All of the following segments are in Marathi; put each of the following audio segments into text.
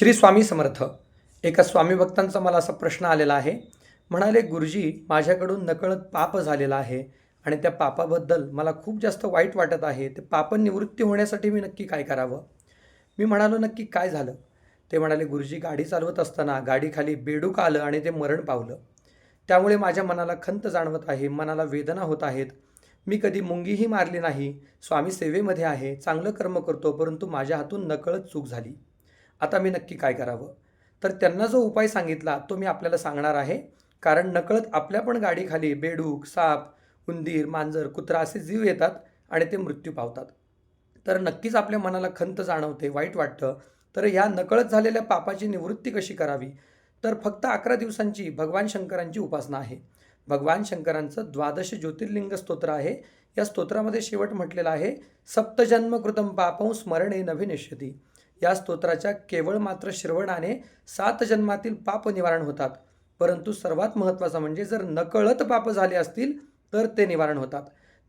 श्री स्वामी समर्थ. एका स्वामी भक्तांचा मला असा प्रश्न आलेला आहे. म्हणाले गुरुजी माझ्याकडून नकळत पाप झालेला आहे आणि त्या पापाबद्दल मला खूप जास्त वाईट वाटत आहे. ते पाप निवृत्ती होण्यासाठी मी नक्की काय करावं? मी म्हणालो नक्की काय झालं? ते म्हणाले गुरुजी गाडी चालवत असताना गाडीखाली बेडूक आलं आणि ते मरण पावलं. त्यामुळे माझ्या मनाला खंत जाणवत आहे मनाला वेदना होत आहेत. मी कधी मुंगीही मारली नाही. स्वामी सेवेमध्ये आहे चांगलं कर्म करतो परंतु माझ्या हातून नकळत चूक झाली. आता मी नक्की काय करावं? तर त्यांना जो उपाय सांगितला तो मी आपल्याला सांगणार आहे. कारण नकळत आपल्या पण गाडीखाली बेडूक साप उंदीर मांजर कुत्रा असे जीव येतात आणि ते मृत्यू पावतात. तर नक्कीच आपल्या मनाला खंत जाणवते वाईट वाटतं. तर ह्या नकळत झालेल्या पापाची निवृत्ती कशी करावी? तर फक्त अकरा दिवसांची भगवान शंकरांची उपासना आहे. भगवान शंकरांचं द्वादश ज्योतिर्लिंग स्तोत्र आहे. या स्तोत्रामध्ये शेवट म्हटलेलं आहे सप्तजन्मकृतम पापं स्मरणे नभिनिष्यती या स्तोत्राच्या केवळ मात्र श्रवणाने सात जन्मातील पाप निवारण होतात. परंतु सर्वात महत्त्वाचं म्हणजे जर नकळत पाप झाले असतील तर ते निवारण होतात.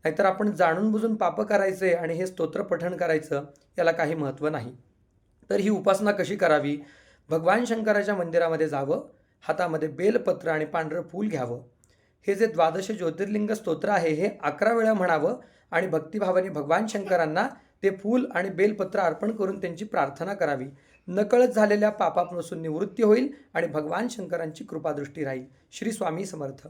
नाहीतर आपण जाणून बुजून पाप करायचे आणि हे स्तोत्र पठण करायचं याला काही महत्त्व नाही. तर ही उपासना कशी करावी? भगवान शंकराच्या मंदिरामध्ये जावं हातामध्ये बेलपत्र आणि पांढरं फूल घ्यावं. हे जे द्वादश ज्योतिर्लिंग स्तोत्र आहे हे अकरा वेळा म्हणावं आणि भक्तिभावाने भगवान शंकरांना ते फूल आणि बेलपत्र अर्पण करून त्यांची प्रार्थना करावी. नकळत झालेल्या पापापासून निवृत्ती होईल आणि भगवान शंकरांची कृपादृष्टी राहील. श्री स्वामी समर्थ.